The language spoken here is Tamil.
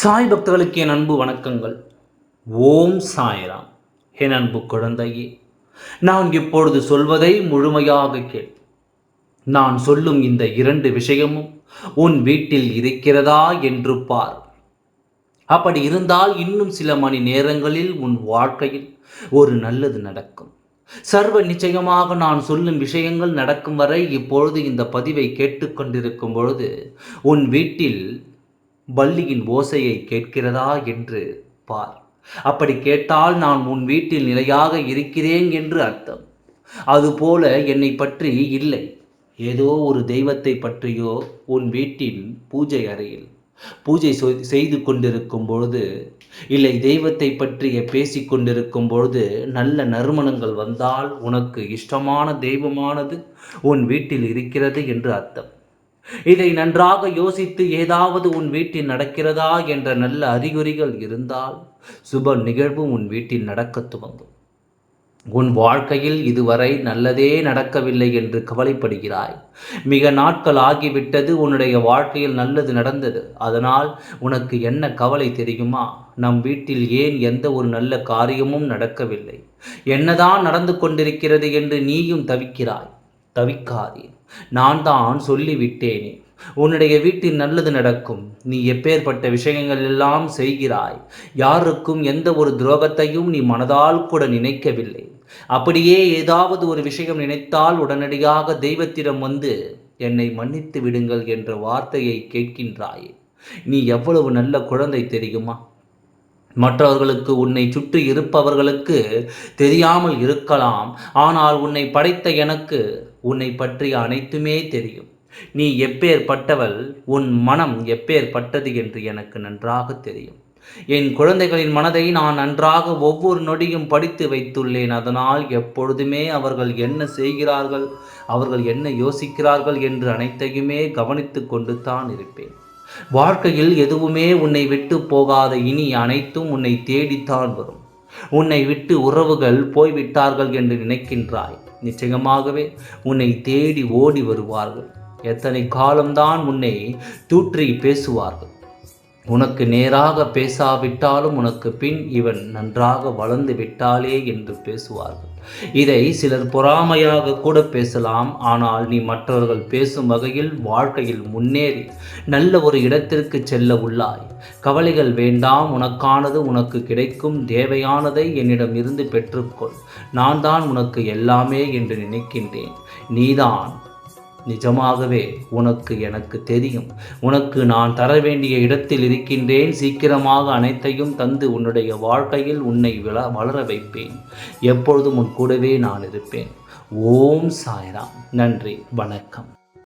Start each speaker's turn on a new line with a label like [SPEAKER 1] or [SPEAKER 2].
[SPEAKER 1] சாய் பக்தர்களுக்கு என் அன்பு வணக்கங்கள். ஓம் சாய்ராம். என் அன்பு குழந்தையே நான் இப்பொழுது சொல்வதை முழுமையாக கேள். நான் சொல்லும் இந்த இரண்டு விஷயமும் உன் வீட்டில் இருக்கிறதா என்று பார். அப்படி இருந்தால் இன்னும் சில மணி நேரங்களில் உன் வாழ்க்கையில் ஒரு நல்லது நடக்கும். சர்வ நிச்சயமாக நான் சொல்லும் விஷயங்கள் நடக்கும் வரை இப்பொழுது இந்த பதிவை கேட்டுக்கொண்டிருக்கும் பொழுது உன் வீட்டில் பள்ளியின் ஓசையை கேட்கிறதா என்று பார். அப்படி கேட்டால் நான் உன் வீட்டில் நிலையாக இருக்கிறேன் என்று அர்த்தம். அதுபோல என்னை பற்றி இல்லை. ஏதோ ஒரு தெய்வத்தை பற்றியோ உன் வீட்டின் பூஜை அறையில். பூஜை செய்து கொண்டிருக்கும் பொழுது இல்லை தெய்வத்தை பற்றிய பேசி கொண்டிருக்கும் பொழுது நல்ல நறுமணங்கள் வந்தால் உனக்கு இஷ்டமான தெய்வமானது உன் வீட்டில் இருக்கிறது என்று அர்த்தம். இதை நன்றாக யோசித்து ஏதாவது உன் வீட்டில் நடக்கிறதா என்ற நல்ல அறிகுறிகள் இருந்தால் சுப நிகழ்வு உன் வீட்டில் நடக்க துவங்கும். உன் வாழ்க்கையில் இதுவரை நல்லதே நடக்கவில்லை என்று கவலைப்படுகிறாய். மிக நாட்கள் ஆகிவிட்டது உன்னுடைய வாழ்க்கையில் நல்லது நடந்தது. அதனால் உனக்கு என்ன கவலை தெரியுமா? நம் வீட்டில் ஏன் எந்த ஒரு நல்ல காரியமும் நடக்கவில்லை? என்னதான் நடந்து கொண்டிருக்கிறது என்று நீயும் தவிக்கிறாய். தவிக்காதே. நான் தான் சொல்லிவிட்டேனே. உன்னுடைய வீட்டில் நல்லது நடக்கும். நீ எப்பேற்பட்ட விஷயங்கள் எல்லாம் செய்கிறாய். யாருக்கும் எந்த ஒரு துரோகத்தையும் நீ மனதால் கூட நினைக்கவில்லை. அப்படியே ஏதாவது ஒரு விஷயம் நினைத்தால் உடனடியாக தெய்வத்திடம் வந்து என்னை மன்னித்து விடுங்கள் என்ற வார்த்தையை கேட்கின்றாயே. நீ எவ்வளவு நல்ல குழந்தை தெரியுமா? மற்றவர்களுக்கு உன்னை சுற்றி இருப்பவர்களுக்கு தெரியாமல் இருக்கலாம். ஆனால் உன்னை படைத்த எனக்கு உன்னை பற்றி அனைத்துமே தெரியும். நீ எப்பேற்பட்டவள் உன் மனம் எப்பேற்பட்டது என்று எனக்கு நன்றாக தெரியும். என் குழந்தைகளின் மனதை நான் நன்றாக ஒவ்வொரு நொடியும் படித்து வைத்துள்ளேன். அதனால் எப்பொழுதுமே அவர்கள் என்ன செய்கிறார்கள் அவர்கள் என்ன யோசிக்கிறார்கள் என்று அனைத்தையுமே கவனித்து கொண்டு தான் இருப்பேன். வாழ்க்கையில் எதுவுமே உன்னை விட்டு போகாத இனி அனைத்தும் உன்னை தேடித்தான் வரும். உன்னை விட்டு உறவுகள் போய்விட்டார்கள் என்று நினைக்கின்றாய். நிச்சயமாகவே உன்னை தேடி ஓடி வருவார்கள். எத்தனை காலம்தான் உன்னை தூற்றி பேசுவார்கள். உனக்கு நேராக பேசாவிட்டாலும் உனக்கு பின் இவன் நன்றாக வளர்ந்து விட்டாலே என்று பேசுவார்கள். இதை சிலர் பொறாமையாக கூட பேசலாம். ஆனால் நீ மற்றவர்கள் பேசும் வகையில் வாழ்க்கையில் முன்னேறி நல்ல ஒரு இடத்திற்கு செல்ல உள்ளாய். கவலைகள் வேண்டாம். உனக்கானது உனக்கு கிடைக்கும். தேவையானதை என்னிடம் இருந்து பெற்றுக்கொள். நான் தான் உனக்கு எல்லாமே என்று நினைக்கின்றேன். நீதான் நிஜமாகவே உனக்கு எனக்கு தெரியும். உனக்கு நான் தர வேண்டிய இடத்தில் இருக்கின்றேன். சீக்கிரமாக அனைத்தையும் தந்து உன்னுடைய வாழ்க்கையில் உன்னை விள வளர வைப்பேன். எப்பொழுதும் உன் கூடவே நான் இருப்பேன். ஓம் சாய்ராம். நன்றி. வணக்கம்.